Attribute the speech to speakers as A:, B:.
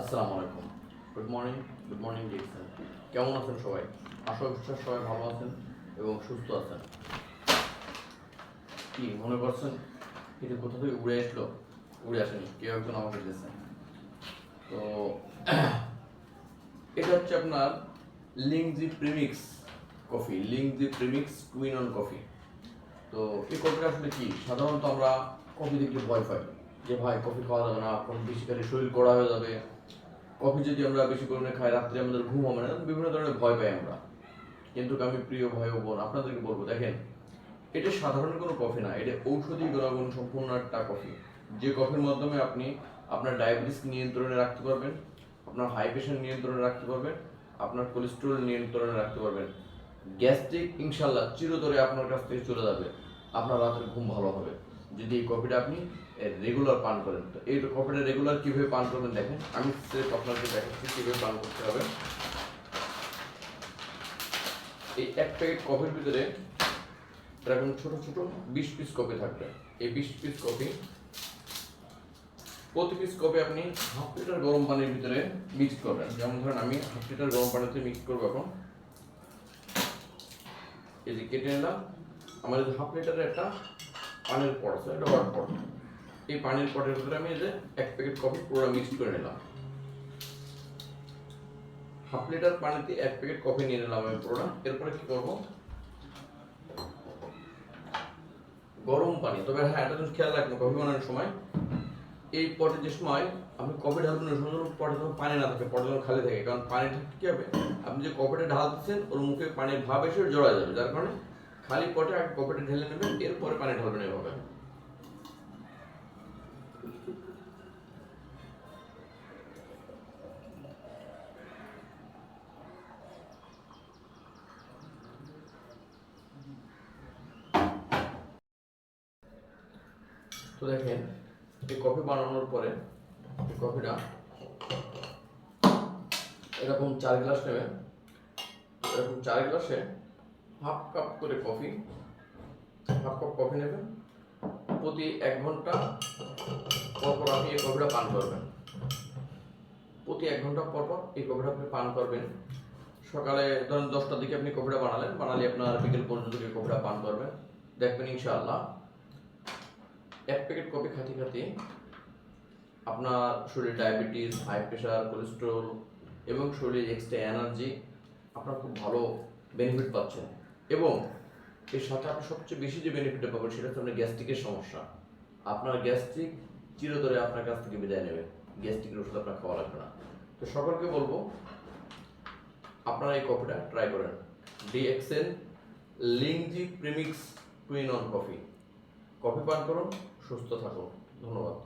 A: আসসালামু আলাইকুম। Good morning good morning Dixon কেমন আছেন সবাই? আশা বিশ্বাস সবাই ভালো আছেন এবং সুস্থ আছেন। কি মনে করছেন? এটা কোথা থেকে উড়ে আসলো উড়ে আসেনি, কেউ একজন আমাকে দিয়েছেন তো, এটা হচ্ছে আপনার Lingzhi premix coffee Lingzhi premix twin on coffee তো এই কফিটা আসলে কি? সাধারণত আমরা কফি দেখলে ভয় পাই। যে ভাই কফি খাওয়া যাবে না কফি বেশি খেলে শরীর কড়া হয়ে যাবে। কফি যদি আমরা বেশি পরিমাণে খাই, রাত্রে আমাদের ঘুম হবে না বিভিন্ন ধরনের ভয় পাই আমরা। কিন্তু আমি প্রিয় ভাই ও বোন, আপনাদেরকে বলব, দেখেন, এটা সাধারণ কোনো কফি না, এটা ঔষধি গুণাগুণ সম্পূর্ণ একটা কফি যে কফির মাধ্যমে আপনি আপনার ডায়াবেটিস নিয়ন্ত্রণে রাখতে পারবেন, আপনার হাই প্রেশার নিয়ন্ত্রণে রাখতে পারবেন, আপনার কোলেস্টেরল নিয়ন্ত্রণে রাখতে পারবেন। গ্যাস্ট্রিক ইনশাল্লাহ চিরতরে আপনার কাছ থেকে চলে যাবে, আপনার রাতের ঘুম ভালো হবে। যদি এই কফিটা আপনি রেগুলার পান করেন, তো এই কফিটা রেগুলার কীভাবে পান করবেন দেখেন। আমি স্রেফ আপনাকে দেখাচ্ছি কীভাবে পান করতে হবে। এই এক প্যাকেট কফির ভিতরে এরকম ছোট ছোট বিশ পিস কফি থাকবে। এই বিশ পিস কপি প্রতি পিস কপি আপনি হাফ লিটার গরম পানির ভিতরে মিক্স করবেন। যেমন ধরেন আমি হাফ লিটার গরম পানিতে মিক্স করব এখন। এই যে কেটে নিলাম। এই হাফ লিটারের একটা পানির পট আছে একটা ওয়াট পট। এই পানির পটের ভিতরে আমি যে এক প্যাকেট কফি পুরো মিক্স করে নিলাম। হাফ লিটার পানিতে এক প্যাকেট কফি নিয়ে নিলাম আমি পুরোটা। এরপরে কি করব? গরম পানি। তবে হ্যাঁ একটা জিনিস খেয়াল রাখবেন কফি বানানোর সময়। এই পটে যে সময় আপনি কফি ঢালবেন সময় পটে যখন পানি না থাকে, পটে যখন খালি থাকে। কারণ পানিটা কি হবে? আপনি যে কফিটা ঢালতেছেন, ওর মুখে পানির ভাব এসে জড়া যাবে। যার কারণে খালি পটে আগে কফিটা ঢেলে নেবেন, এরপরে পানি ঢালবেন এভাবে। তো দেখেন, এই কফি বানানোর পরে কফিটা এরকম চার গ্লাস নেবেন। এরকম চার গ্লাসে হাফ কাপ করে কফি, হাফ কাপ কফি নেবেন। প্রতি এক ঘণ্টা পর পর আপনি এই কফিটা পান করবেন। প্রতি এক ঘণ্টা পর পর এই কফিটা আপনি পান করবেন। সকালে ধরেন দশটার দিকে আপনি কফিটা বানালেন, বানালে আপনার বিকেল পর্যন্ত এই কফিটা পান করবেন। দেখবেন ইনশাআল্লাহ এক প্যাকেট কফি খাতি খাতি আপনার শরীরে ডায়াবেটিস, হাই প্রেশার কোলেস্ট্রল এবং শরীরে এক্সট্রা এনার্জি আপনার খুব ভালো বেনিফিট পাচ্ছেন। এবং এর সাথে আপনি সবচেয়ে বেশি যে বেনিফিটটা পাবেন সেটা হচ্ছে আপনার গ্যাস্ট্রিকের সমস্যা। আপনার গ্যাস্ট্রিক চিরতরে আপনার কাছ থেকে বিদায় নেবে। গ্যাস্ট্রিকের ওষুধ আপনার খাওয়া লাগবে না। তো সকলকে বলব, আপনারা এই কফিটা ট্রাই করেন। DXN Lingzhi premix twin on coffee coffee পান করুন, সুস্থ থাকুন। ধন্যবাদ।